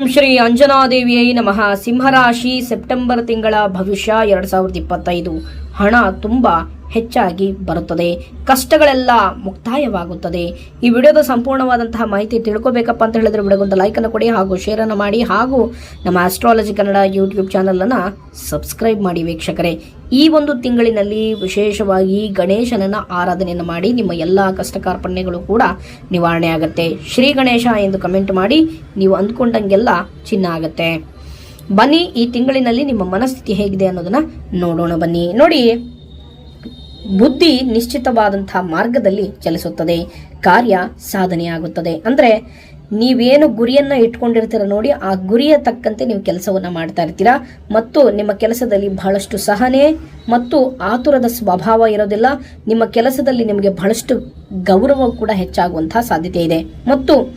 ಶ್ರೀ ಅಂಜನಾದೇವಿಯೈ ನಮಃ. ಸಿಂಹರಾಶಿ ಸೆಪ್ಟೆಂಬರ್ ತಿಂಗಳ ಭವಿಷ್ಯ ಎರಡ್ ಸಾವಿರದ ಇಪ್ಪತ್ತೈದು. ಹಣ ತುಂಬಾ ಹೆಚ್ಚಾಗಿ ಬರುತ್ತದೆ. ಕಷ್ಟಗಳೆಲ್ಲ ಮುಕ್ತಾಯವಾಗುತ್ತದೆ. ಈ ವಿಡಿಯೋದ ಸಂಪೂರ್ಣವಾದಂತಹ ಮಾಹಿತಿ ತಿಳ್ಕೋಬೇಕಪ್ಪ ಅಂತ ಹೇಳಿದ್ರೆ ವಿಡಿಯೋಗೊಂದು ಲೈಕನ್ನು ಕೊಡಿ ಹಾಗೂ ಶೇರ್ ಅನ್ನು ಮಾಡಿ ಹಾಗೂ ನಮ್ಮ ಆಸ್ಟ್ರಾಲಜಿ ಕನ್ನಡ ಯೂಟ್ಯೂಬ್ ಚಾನಲನ್ನು ಸಬ್ಸ್ಕ್ರೈಬ್ ಮಾಡಿ ವೀಕ್ಷಕರೇ. ಈ ಒಂದು ತಿಂಗಳಿನಲ್ಲಿ ವಿಶೇಷವಾಗಿ ಗಣೇಶನನ್ನು ಆರಾಧನೆಯನ್ನು ಮಾಡಿ ನಿಮ್ಮ ಎಲ್ಲ ಕಷ್ಟ ಕಾರ್ಪಣ್ಯಗಳು ಕೂಡ ನಿವಾರಣೆ ಆಗುತ್ತೆ. ಶ್ರೀ ಗಣೇಶ ಎಂದು ಕಮೆಂಟ್ ಮಾಡಿ ನೀವು ಅಂದ್ಕೊಂಡಂಗೆಲ್ಲ ಚಿನ್ನ ಆಗುತ್ತೆ. ಬನ್ನಿ ಈ ತಿಂಗಳಿನಲ್ಲಿ ನಿಮ್ಮ ಮನಸ್ಥಿತಿ ಹೇಗಿದೆ ಅನ್ನೋದನ್ನ ನೋಡೋಣ ಬನ್ನಿ. ನೋಡಿ. ಬುದ್ಧಿ ನಿಶ್ಚಿತವಾದಂತಹ ಮಾರ್ಗದಲ್ಲಿ ಚಲಿಸುತ್ತದೆ. ಕಾರ್ಯ ಸಾಧನೆಯಾಗುತ್ತದೆ. ಅಂದ್ರೆ ನೀವೇನು ಗುರಿಯನ್ನ ಇಟ್ಕೊಂಡಿರ್ತೀರ ನೋಡಿ, ಆ ಗುರಿಯ ತಕ್ಕಂತೆ ನೀವು ಕೆಲಸವನ್ನ ಮಾಡ್ತಾ ಇರ್ತೀರಾ. ಮತ್ತು ನಿಮ್ಮ ಕೆಲಸದಲ್ಲಿ ಬಹಳಷ್ಟು ಸಹನೆ ಮತ್ತು ಆತುರದ ಸ್ವಭಾವ ಇರೋದಿಲ್ಲ. ನಿಮ್ಮ ಕೆಲಸದಲ್ಲಿ ನಿಮಗೆ ಬಹಳಷ್ಟು ಗೌರವ ಕೂಡ ಹೆಚ್ಚಾಗುವಂತಹ ಸಾಧ್ಯತೆ ಇದೆ. ಮತ್ತು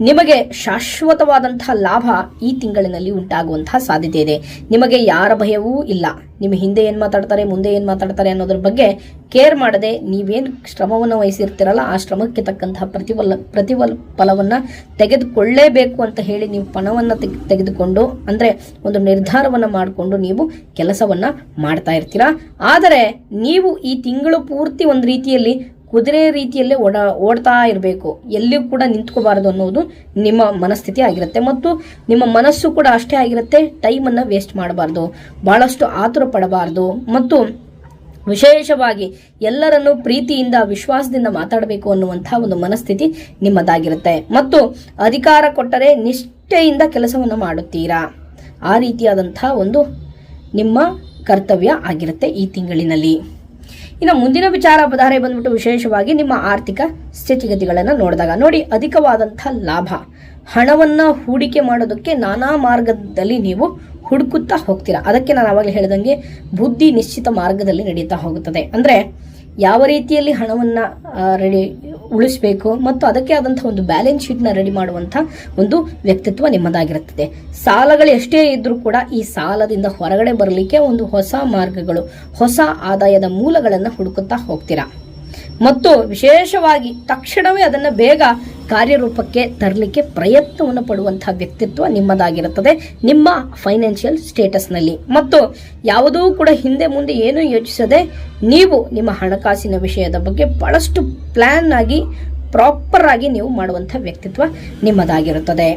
ನಿಮಗೆ ಶಾಶ್ವತವಾದಂತಹ ಲಾಭ ಈ ತಿಂಗಳಿನಲ್ಲಿ ಉಂಟಾಗುವಂತಹ ಸಾಧ್ಯತೆ ಇದೆ. ನಿಮಗೆ ಯಾರ ಭಯವೂ ಇಲ್ಲ. ನಿಮ್ಮ ಹಿಂದೆ ಏನ್ ಮಾತಾಡ್ತಾರೆ, ಮುಂದೆ ಏನ್ ಮಾತಾಡ್ತಾರೆ ಅನ್ನೋದ್ರ ಬಗ್ಗೆ ಕೇರ್ ಮಾಡದೆ ನೀವೇನು ಶ್ರಮವನ್ನು ವಹಿಸಿರ್ತೀರಲ್ಲ, ಆ ಶ್ರಮಕ್ಕೆ ತಕ್ಕಂತಹ ಪ್ರತಿಫಲ ಪ್ರತಿಫಲ ಫಲವನ್ನ ತೆಗೆದುಕೊಳ್ಳೇಬೇಕು ಅಂತ ಹೇಳಿ ನೀವು ಪಣವನ್ನ ತೆಗ್- ತೆಗೆದುಕೊಂಡು ಅಂದ್ರೆ ಒಂದು ನಿರ್ಧಾರವನ್ನ ಮಾಡಿಕೊಂಡು ನೀವು ಕೆಲಸವನ್ನ ಮಾಡ್ತಾ ಇರ್ತೀರಾ? ಆದರೆ ನೀವು ಈ ತಿಂಗಳು ಪೂರ್ತಿ ಒಂದು ರೀತಿಯಲ್ಲಿ ಕುದುರೆ ರೀತಿಯಲ್ಲೇ ಓಡ, ಓಡ್ತಾ ಇರಬೇಕು. ಎಲ್ಲಿಯೂ ಕೂಡ ನಿಂತ್ಕೋಬಾರದು ಅನ್ನೋದು ನಿಮ್ಮ ಮನಸ್ಥಿತಿ ಆಗಿರುತ್ತೆ. ಮತ್ತು ನಿಮ್ಮ ಮನಸ್ಸು ಕೂಡ ಅಷ್ಟೇ ಆಗಿರುತ್ತೆ. ಟೈಮನ್ನು ವೇಸ್ಟ್ ಮಾಡಬಾರ್ದು. ಬಹಳಷ್ಟು ಆತುರ ಪಡಬಾರ್ದು. ಮತ್ತು ವಿಶೇಷವಾಗಿ ಎಲ್ಲರನ್ನು ಪ್ರೀತಿಯಿಂದ, ವಿಶ್ವಾಸದಿಂದ ಮಾತಾಡಬೇಕು ಅನ್ನುವಂತಹ ಒಂದು ಮನಸ್ಥಿತಿ ನಿಮ್ಮದಾಗಿರುತ್ತೆ. ಮತ್ತು ಅಧಿಕಾರ ಕೊಟ್ಟರೆ ನಿಷ್ಠೆಯಿಂದ ಕೆಲಸವನ್ನು ಮಾಡುತ್ತೀರಾ? ಆ ರೀತಿಯಾದಂತಹ ಒಂದು ನಿಮ್ಮ ಕರ್ತವ್ಯ ಆಗಿರುತ್ತೆ ಈ ತಿಂಗಳಿನಲ್ಲಿ. ಇನ್ನು ಮುಂದಿನ ವಿಚಾರ ಧಾರೆ ಬಂದ್ಬಿಟ್ಟು ವಿಶೇಷವಾಗಿ ನಿಮ್ಮ ಆರ್ಥಿಕ ಸ್ಥಿತಿಗತಿಗಳನ್ನು ನೋಡಿದಾಗ ನೋಡಿ, ಅಧಿಕವಾದಂಥ ಲಾಭ. ಹಣವನ್ನ ಹೂಡಿಕೆ ಮಾಡೋದಕ್ಕೆ ನಾನಾ ಮಾರ್ಗದಲ್ಲಿ ನೀವು ಹುಡುಕುತ್ತಾ ಹೋಗ್ತೀರಾ? ಅದಕ್ಕೆ ನಾನು ಅವಾಗಲೇ ಹೇಳಿದಂಗೆ ಬುದ್ಧಿ ನಿಶ್ಚಿತ ಮಾರ್ಗದಲ್ಲಿ ನಡೀತಾ ಹೋಗುತ್ತದೆ. ಅಂದ್ರೆ ಯಾವ ರೀತಿಯಲ್ಲಿ ಹಣವನ್ನ ರೆಡಿ ಉಳಿಸಬೇಕು ಮತ್ತು ಅದಕ್ಕೆ ಆದಂಥ ಒಂದು ಬ್ಯಾಲೆನ್ಸ್ ಶೀಟ್ನ ರೆಡಿ ಮಾಡುವಂಥ ಒಂದು ವ್ಯಕ್ತಿತ್ವ ನಿಮ್ಮದಾಗಿರುತ್ತದೆ. ಸಾಲಗಳು ಎಷ್ಟೇ ಇದ್ದರೂ ಕೂಡ ಈ ಸಾಲದಿಂದ ಹೊರಗಡೆ ಬರಲಿಕ್ಕೆ ಒಂದು ಹೊಸ ಮಾರ್ಗಗಳು, ಹೊಸ ಆದಾಯದ ಮೂಲಗಳನ್ನು ಹುಡುಕುತ್ತಾ ಹೋಗ್ತೀರಾ? ಮತ್ತು ವಿಶೇಷವಾಗಿ ತಕ್ಷಣವೇ ಅದನ್ನು ಬೇಗ ಕಾರ್ಯರೂಪಕ್ಕೆ ತರಲಿಕ್ಕೆ ಪ್ರಯತ್ನವನ್ನು ಪಡುವಂತಹ ವ್ಯಕ್ತಿತ್ವ ನಿಮ್ಮದಾಗಿರುತ್ತದೆ, ನಿಮ್ಮ ಫೈನಾನ್ಷಿಯಲ್ ಸ್ಟೇಟಸ್ನಲ್ಲಿ. ಮತ್ತು ಯಾವುದೂ ಕೂಡ ಹಿಂದೆ ಮುಂದೆ ಏನೂ ಯೋಚಿಸದೆ ನೀವು ನಿಮ್ಮ ಹಣಕಾಸಿನ ವಿಷಯದ ಬಗ್ಗೆ ಬಹಳಷ್ಟು ಪ್ಲ್ಯಾನ್ ಆಗಿ, ಪ್ರಾಪರ್ ಆಗಿ ನೀವು ಮಾಡುವಂಥ ವ್ಯಕ್ತಿತ್ವ ನಿಮ್ಮದಾಗಿರುತ್ತದೆ.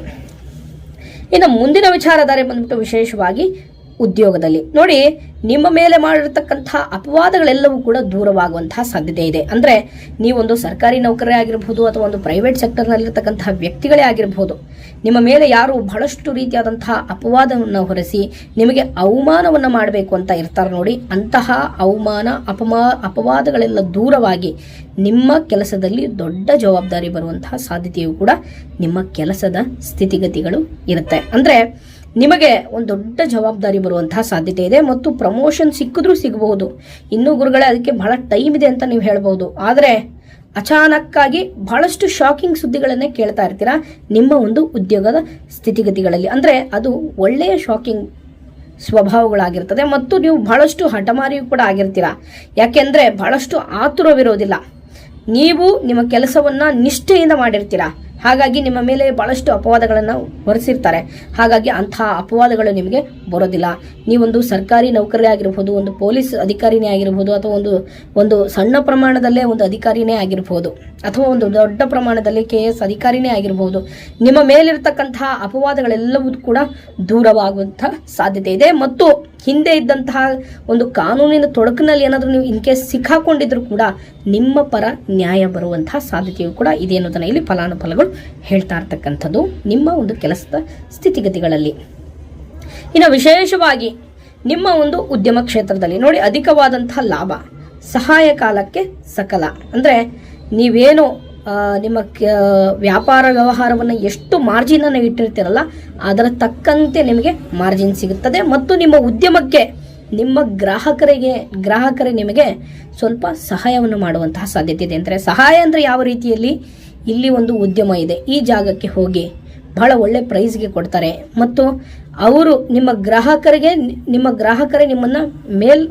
ಇನ್ನು ಮುಂದಿನ ವಿಚಾರಧಾರೆ ಬಂದ್ಬಿಟ್ಟು ವಿಶೇಷವಾಗಿ ಉದ್ಯೋಗದಲ್ಲಿ. ನೋಡಿ, ನಿಮ್ಮ ಮೇಲೆ ಮಾಡಿರ್ತಕ್ಕಂತಹ ಅಪವಾದಗಳೆಲ್ಲವೂ ಕೂಡ ದೂರವಾಗುವಂತಹ ಸಾಧ್ಯತೆ ಇದೆ. ಅಂದ್ರೆ, ನೀವೊಂದು ಸರ್ಕಾರಿ ನೌಕರೇ ಆಗಿರಬಹುದು ಅಥವಾ ಒಂದು ಪ್ರೈವೇಟ್ ಸೆಕ್ಟರ್ನಲ್ಲಿರ್ತಕ್ಕಂತಹ ವ್ಯಕ್ತಿಗಳೇ ಆಗಿರಬಹುದು ನಿಮ್ಮ ಮೇಲೆ ಯಾರು ಬಹಳಷ್ಟು ರೀತಿಯಾದಂತಹ ಅಪವಾದವನ್ನು ಹೊರಿಸಿ ನಿಮಗೆ ಅವಮಾನವನ್ನು ಮಾಡಬೇಕು ಅಂತ ಇರ್ತಾರೆ ನೋಡಿ, ಅಂತಹ ಅವಮಾನ, ಅಪಮಾ, ಅಪವಾದಗಳೆಲ್ಲ ದೂರವಾಗಿ ನಿಮ್ಮ ಕೆಲಸದಲ್ಲಿ ದೊಡ್ಡ ಜವಾಬ್ದಾರಿ ಬರುವಂತಹ ಸಾಧ್ಯತೆಯು ಕೂಡ ನಿಮ್ಮ ಕೆಲಸದ ಸ್ಥಿತಿಗತಿಗಳು ಇರುತ್ತೆ. ಅಂದ್ರೆ ನಿಮಗೆ ಒಂದು ದೊಡ್ಡ ಜವಾಬ್ದಾರಿ ಬರುವಂತಹ ಸಾಧ್ಯತೆ ಇದೆ ಮತ್ತು ಪ್ರಮೋಷನ್ ಸಿಕ್ಕಿದ್ರೂ ಸಿಗಬಹುದು. ಇನ್ನೂ ಗುರುಗಳೇ, ಅದಕ್ಕೆ ಬಹಳ ಟೈಮ್ ಇದೆ ಅಂತ ನೀವು ಹೇಳಬಹುದು. ಆದರೆ ಅಚಾನಕ್ಕಾಗಿ ಬಹಳಷ್ಟು ಶಾಕಿಂಗ್ ಸುದ್ದಿಗಳನ್ನೇ ಕೇಳ್ತಾ ಇರ್ತೀರಾ? ನಿಮ್ಮ ಒಂದು ಉದ್ಯೋಗದ ಸ್ಥಿತಿಗತಿಗಳಲ್ಲಿ. ಅಂದರೆ ಅದು ಒಳ್ಳೆಯ ಶಾಕಿಂಗ್ ಸ್ವಭಾವಗಳಾಗಿರ್ತದೆ ಮತ್ತು ನೀವು ಬಹಳಷ್ಟು ಹಠಮಾರಿಯೂ ಕೂಡ ಆಗಿರ್ತೀರಾ? ಯಾಕೆಂದರೆ ಬಹಳಷ್ಟು ಆತುರವಿರೋದಿಲ್ಲ. ನೀವು ನಿಮ್ಮ ಕೆಲಸವನ್ನು ನಿಷ್ಠೆಯಿಂದ ಮಾಡಿರ್ತೀರಾ? ಹಾಗಾಗಿ ನಿಮ್ಮ ಮೇಲೆ ಬಹಳಷ್ಟು ಅಪವಾದಗಳನ್ನು ಹೊರಿಸಿರ್ತಾರೆ. ಹಾಗಾಗಿ ಅಂತಹ ಅಪವಾದಗಳು ನಿಮಗೆ ಬರೋದಿಲ್ಲ. ನೀವೊಂದು ಸರ್ಕಾರಿ ನೌಕರಿ ಆಗಿರ್ಬೋದು, ಒಂದು ಪೊಲೀಸ್ ಅಧಿಕಾರಿನೇ ಆಗಿರ್ಬೋದು, ಅಥವಾ ಒಂದು ಒಂದು ಸಣ್ಣ ಪ್ರಮಾಣದಲ್ಲೇ ಒಂದು ಅಧಿಕಾರಿನೇ ಆಗಿರಬಹುದು ಅಥವಾ ಒಂದು ದೊಡ್ಡ ಪ್ರಮಾಣದಲ್ಲಿ ಕೆ ಎಸ್ ಅಧಿಕಾರಿನೇ ಆಗಿರಬಹುದು ನಿಮ್ಮ ಮೇಲಿರ್ತಕ್ಕಂತಹ ಅಪವಾದಗಳೆಲ್ಲವೂ ಕೂಡ ದೂರವಾಗುವಂಥ ಸಾಧ್ಯತೆ ಇದೆ. ಮತ್ತು ಹಿಂದೆ ಇದ್ದಂತಹ ಒಂದು ಕಾನೂನಿನ ತೊಡಕಿನಲ್ಲಿ ಏನಾದರೂ ನೀವು ಇನ್ ಕೇಸ್ ಸಿಕ್ಕಾಕೊಂಡಿದ್ರು ಕೂಡ ನಿಮ್ಮ ಪರ ನ್ಯಾಯ ಬರುವಂತಹ ಸಾಧ್ಯತೆಯು ಕೂಡ ಇದೆ ಅನ್ನೋದನ್ನ ಇಲ್ಲಿ ಫಲಾನುಫಲಗಳು ಹೇಳ್ತಾ ಇರ್ತಕ್ಕಂಥದ್ದು ನಿಮ್ಮ ಒಂದು ಕೆಲಸದ ಸ್ಥಿತಿಗತಿಗಳಲ್ಲಿ. ಇನ್ನು ವಿಶೇಷವಾಗಿ ನಿಮ್ಮ ಒಂದು ಉದ್ಯಮ ಕ್ಷೇತ್ರದಲ್ಲಿ ನೋಡಿ ಅಧಿಕವಾದಂತಹ ಲಾಭ, ಸಹಾಯ ಕಾಲಕ್ಕೆ ಸಕಲ. ಅಂದ್ರೆ ನೀವೇನು ನಿಮ್ಮ ವ್ಯಾಪಾರ ವ್ಯವಹಾರವನ್ನು ಎಷ್ಟು ಮಾರ್ಜಿನ್ ಅನ್ನು ಇಟ್ಟಿರ್ತೀರಲ್ಲ, ಅದರ ತಕ್ಕಂತೆ ನಿಮಗೆ ಮಾರ್ಜಿನ್ ಸಿಗುತ್ತದೆ ಮತ್ತು ನಿಮ್ಮ ಉದ್ಯಮಕ್ಕೆ, ನಿಮ್ಮ ಗ್ರಾಹಕರಿಗೆ, ಗ್ರಾಹಕರೇ ನಿಮಗೆ ಸ್ವಲ್ಪ ಸಹಾಯವನ್ನು ಮಾಡುವಂತಹ ಸಾಧ್ಯತೆ ಇದೆ. ಅಂದರೆ ಸಹಾಯ ಅಂದರೆ ಯಾವ ರೀತಿಯಲ್ಲಿ? ಇಲ್ಲಿ ಒಂದು ಉದ್ಯಮ ಇದೆ. ಈ ಜಾಗಕ್ಕೆ ಹೋಗಿ ಬಹಳ ಒಳ್ಳೆ ಪ್ರೈಸ್ಗೆ ಕೊಡ್ತಾರೆ. ಮತ್ತು ಅವರು ನಿಮ್ಮ ಗ್ರಾಹಕರಿಗೆ, ನಿಮ್ಮ ಗ್ರಾಹಕರೇ ನಿಮ್ಮನ್ನು ಮೇಲ್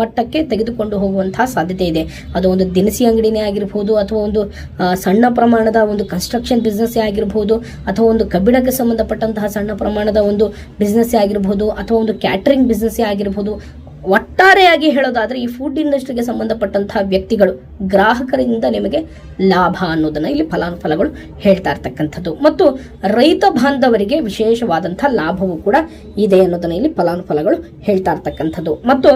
ಮಟ್ಟಕ್ಕೆ ತೆಗೆದುಕೊಂಡು ಹೋಗುವಂತಹ ಸಾಧ್ಯತೆ ಇದೆ. ಅದು ಒಂದು ದಿನಸಿ ಅಂಗಡಿನೇ ಆಗಿರ್ಬೋದು, ಅಥವಾ ಒಂದು ಸಣ್ಣ ಪ್ರಮಾಣದ ಒಂದು ಕನ್ಸ್ಟ್ರಕ್ಷನ್ ಬಿಸ್ನೆಸ್ಸೇ ಆಗಿರ್ಬೋದು, ಅಥವಾ ಒಂದು ಕಬ್ಬಿಣಕ್ಕೆ ಸಂಬಂಧಪಟ್ಟಂತಹ ಸಣ್ಣ ಪ್ರಮಾಣದ ಒಂದು ಬಿಸ್ನೆಸ್ಸೇ ಆಗಿರ್ಬೋದು, ಅಥವಾ ಒಂದು ಕ್ಯಾಟ್ರಿಂಗ್ ಬಿಸ್ನೆಸ್ಸೇ ಆಗಿರ್ಬೋದು ಒಟ್ಟಾರೆಯಾಗಿ ಹೇಳೋದಾದ್ರೆ ಈ ಫುಡ್ ಇಂಡಸ್ಟ್ರಿಗೆ ಸಂಬಂಧಪಟ್ಟಂತಹ ವ್ಯಕ್ತಿಗಳು ಗ್ರಾಹಕರಿಂದ ನಿಮಗೆ ಲಾಭ ಅನ್ನೋದನ್ನ ಇಲ್ಲಿ ಫಲಾನುಫಲಗಳು ಹೇಳ್ತಾ ಇರ್ತಕ್ಕಂಥದ್ದು. ಮತ್ತು ರೈತ ಬಾಂಧವರಿಗೆ ವಿಶೇಷವಾದಂತಹ ಲಾಭವೂ ಕೂಡ ಇದೆ ಅನ್ನೋದನ್ನ ಇಲ್ಲಿ ಫಲಾನುಫಲಗಳು ಹೇಳ್ತಾ ಇರ್ತಕ್ಕಂಥದ್ದು. ಮತ್ತು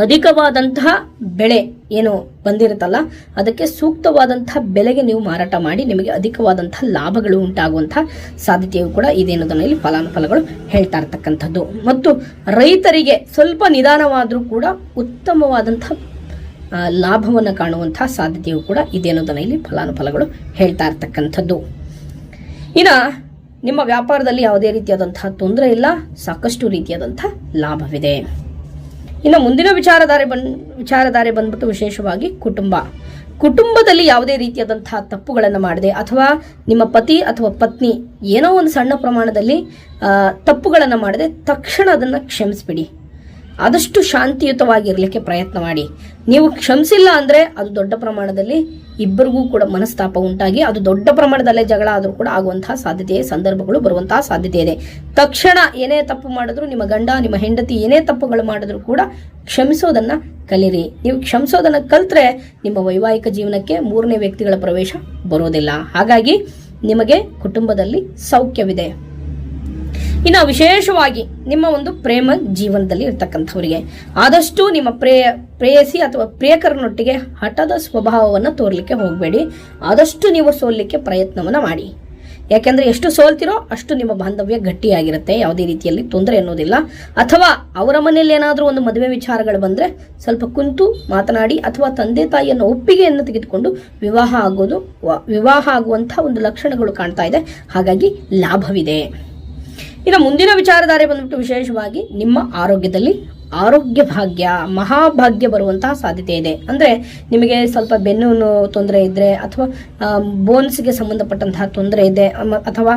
ಅಧಿಕವಾದಂತಹ ಬೆಳೆ ಏನು ಬಂದಿರುತ್ತಲ್ಲ, ಅದಕ್ಕೆ ಸೂಕ್ತವಾದಂತಹ ಬೆಲೆಗೆ ನೀವು ಮಾರಾಟ ಮಾಡಿ ನಿಮಗೆ ಅಧಿಕವಾದಂತಹ ಲಾಭಗಳು ಉಂಟಾಗುವಂತಹ ಸಾಧ್ಯತೆಯು ಕೂಡ ಇದೆ ಅನ್ನೋದನ್ನ ಇಲ್ಲಿ ಫಲಾನುಫಲಗಳು ಹೇಳ್ತಾ ಇರ್ತಕ್ಕಂಥದ್ದು. ಮತ್ತು ರೈತರಿಗೆ ಸ್ವಲ್ಪ ನಿಧಾನವಾದರೂ ಕೂಡ ಉತ್ತಮವಾದಂತಹ ಲಾಭವನ್ನು ಕಾಣುವಂತಹ ಸಾಧ್ಯತೆಯು ಕೂಡ ಇದೆ ಅನ್ನೋದನ್ನ ಇಲ್ಲಿ ಫಲಾನುಫಲಗಳು ಹೇಳ್ತಾ ಇರ್ತಕ್ಕಂಥದ್ದು. ಇನ್ನು ನಿಮ್ಮ ವ್ಯಾಪಾರದಲ್ಲಿ ಯಾವುದೇ ರೀತಿಯಾದಂತಹ ತೊಂದರೆ ಇಲ್ಲ, ಸಾಕಷ್ಟು ರೀತಿಯಾದಂತಹ ಲಾಭವಿದೆ. ಇನ್ನು ಮುಂದಿನ ವಿಚಾರಧಾರೆ ಬನ್ ವಿಚಾರಧಾರೆ ಬಂದ್ಬಿಟ್ಟು ವಿಶೇಷವಾಗಿ ಕುಟುಂಬ. ಕುಟುಂಬದಲ್ಲಿ ಯಾವುದೇ ರೀತಿಯಾದಂತಹ ತಪ್ಪುಗಳನ್ನು ಮಾಡದೆ ಅಥವಾ ನಿಮ್ಮ ಪತಿ ಅಥವಾ ಪತ್ನಿ ಏನೋ ಒಂದು ಸಣ್ಣ ಪ್ರಮಾಣದಲ್ಲಿ ತಪ್ಪುಗಳನ್ನು ಮಾಡದೆ ತಕ್ಷಣ ಅದನ್ನು ಕ್ಷಮಿಸ್ಬಿಡಿ. ಆದಷ್ಟು ಶಾಂತಿಯುತವಾಗಿರಲಿಕ್ಕೆ ಪ್ರಯತ್ನ ಮಾಡಿ. ನೀವು ಕ್ಷಮಿಸಿಲ್ಲ ಅಂದರೆ ಅದು ದೊಡ್ಡ ಪ್ರಮಾಣದಲ್ಲಿ ಇಬ್ಬರಿಗೂ ಕೂಡ ಮನಸ್ತಾಪ ಉಂಟಾಗಿ ಅದು ದೊಡ್ಡ ಪ್ರಮಾಣದಲ್ಲೇ ಜಗಳ ಆದರೂ ಕೂಡ ಆಗುವಂತಹ ಸಾಧ್ಯತೆ ಸಂದರ್ಭಗಳು ಬರುವಂತಹ ಸಾಧ್ಯತೆ ಇದೆ. ತಕ್ಷಣ ಏನೇ ತಪ್ಪು ಮಾಡಿದ್ರು, ನಿಮ್ಮ ಗಂಡ, ನಿಮ್ಮ ಹೆಂಡತಿ ಏನೇ ತಪ್ಪುಗಳು ಮಾಡಿದ್ರು ಕೂಡ ಕ್ಷಮಿಸೋದನ್ನ ಕಲಿರಿ. ನೀವು ಕ್ಷಮಿಸೋದನ್ನು ಕಲಿತ್ರೆ ನಿಮ್ಮ ವೈವಾಹಿಕ ಜೀವನಕ್ಕೆ ಮೂರನೇ ವ್ಯಕ್ತಿಗಳ ಪ್ರವೇಶ ಬರೋದಿಲ್ಲ. ಹಾಗಾಗಿ ನಿಮಗೆ ಕುಟುಂಬದಲ್ಲಿ ಸೌಖ್ಯವಿದೆ. ಇನ್ನು ವಿಶೇಷವಾಗಿ ನಿಮ್ಮ ಒಂದು ಪ್ರೇಮ ಜೀವನದಲ್ಲಿ ಇರ್ತಕ್ಕಂಥವರಿಗೆ. ಆದಷ್ಟು ನಿಮ್ಮ ಪ್ರೇಯ ಪ್ರೇಯಸಿ ಅಥವಾ ಪ್ರಿಯಕರನೊಟ್ಟಿಗೆ ಹಠದ ಸ್ವಭಾವವನ್ನು ತೋರ್ಲಿಕ್ಕೆ ಹೋಗಬೇಡಿ. ಆದಷ್ಟು ನೀವು ಸೋಲಿಕ್ಕೆ ಪ್ರಯತ್ನವನ್ನು ಮಾಡಿ. ಯಾಕೆಂದ್ರೆ ಎಷ್ಟು ಸೋಲ್ತಿರೋ ಅಷ್ಟು ನಿಮ್ಮ ಬಾಂಧವ್ಯ ಗಟ್ಟಿಯಾಗಿರುತ್ತೆ. ಯಾವುದೇ ರೀತಿಯಲ್ಲಿ ತೊಂದರೆ ಅನ್ನೋದಿಲ್ಲ. ಅಥವಾ ಅವರ ಮನೆಯಲ್ಲಿ ಏನಾದರೂ ಒಂದು ಮದುವೆ ವಿಚಾರಗಳು ಬಂದರೆ ಸ್ವಲ್ಪ ಕುಂತು ಮಾತನಾಡಿ ಅಥವಾ ತಂದೆ ತಾಯಿಯನ್ನು ಒಪ್ಪಿಗೆಯನ್ನು ತೆಗೆದುಕೊಂಡು ವಿವಾಹ ಆಗೋದು ವಿವಾಹ ಆಗುವಂಥ ಒಂದು ಲಕ್ಷಣಗಳು ಕಾಣ್ತಾ ಇದೆ. ಹಾಗಾಗಿ ಲಾಭವಿದೆ. ಇನ್ನು ಮುಂದಿನ ವಿಚಾರಧಾರೆ ಬಂದ್ಬಿಟ್ಟು ವಿಶೇಷವಾಗಿ ನಿಮ್ಮ ಆರೋಗ್ಯದಲ್ಲಿ ಆರೋಗ್ಯ ಭಾಗ್ಯ, ಮಹಾಭಾಗ್ಯ ಬರುವಂತಹ ಸಾಧ್ಯತೆ ಇದೆ. ಅಂದ್ರೆ ನಿಮಗೆ ಸ್ವಲ್ಪ ಬೆನ್ನು ತೊಂದರೆ ಇದ್ರೆ ಅಥವಾ ಬೋನ್ಸ್ಗೆ ಸಂಬಂಧಪಟ್ಟಂತಹ ತೊಂದರೆ ಇದೆ ಅಥವಾ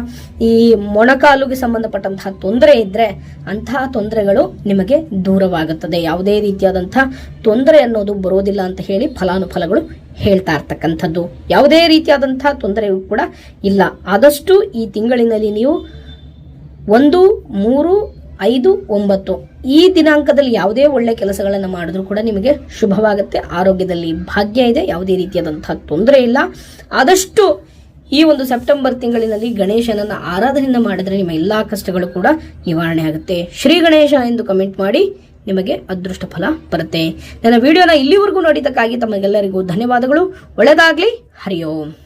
ಈ ಮೊಣಕಾಲುಗೆ ಸಂಬಂಧಪಟ್ಟಂತಹ ತೊಂದರೆ ಇದ್ರೆ ಅಂತಹ ತೊಂದರೆಗಳು ನಿಮಗೆ ದೂರವಾಗುತ್ತದೆ. ಯಾವುದೇ ರೀತಿಯಾದಂತಹ ತೊಂದರೆ ಅನ್ನೋದು ಬರೋದಿಲ್ಲ ಅಂತ ಹೇಳಿ ಫಲಾನುಫಲಗಳು ಹೇಳ್ತಾ ಇರ್ತಕ್ಕಂಥದ್ದು. ಯಾವುದೇ ರೀತಿಯಾದಂತಹ ತೊಂದರೆಯೂ ಕೂಡ ಇಲ್ಲ. ಆದಷ್ಟು ಈ ತಿಂಗಳಿನಲ್ಲಿ ನೀವು ಒಂದು, ಮೂರು, ಐದು, ಒಂಬತ್ತು. ಈ ದಿನಾಂಕದಲ್ಲಿ ಯಾವುದೇ ಒಳ್ಳೆ ಕೆಲಸಗಳನ್ನು ಮಾಡಿದ್ರೂ ಕೂಡ ನಿಮಗೆ ಶುಭವಾಗುತ್ತೆ, ಆರೋಗ್ಯದಲ್ಲಿ ಭಾಗ್ಯ ಇದೆ, ಯಾವುದೇ ರೀತಿಯಾದಂತಹ ತೊಂದರೆ ಇಲ್ಲ. ಆದಷ್ಟು ಈ ಒಂದು ಸೆಪ್ಟೆಂಬರ್ ತಿಂಗಳಿನಲ್ಲಿ ಗಣೇಶನನ್ನ ಆರಾಧನೆಯನ್ನ ಮಾಡಿದ್ರೆ ನಿಮ್ಮ ಎಲ್ಲಾ ಕಷ್ಟಗಳು ಕೂಡ ನಿವಾರಣೆ ಆಗುತ್ತೆ. ಶ್ರೀ ಗಣೇಶ ಎಂದು ಕಮೆಂಟ್ ಮಾಡಿ ನಿಮಗೆ ಅದೃಷ್ಟ ಫಲ ಬರುತ್ತೆ. ನನ್ನ ವಿಡಿಯೋನ ಇಲ್ಲಿವರೆಗೂ ನೋಡಿದ್ದಕ್ಕಾಗಿ ತಮಗೆಲ್ಲರಿಗೂ ಧನ್ಯವಾದಗಳು. ಒಳ್ಳೆದಾಗ್ಲಿ ಹರಿ ಓಂ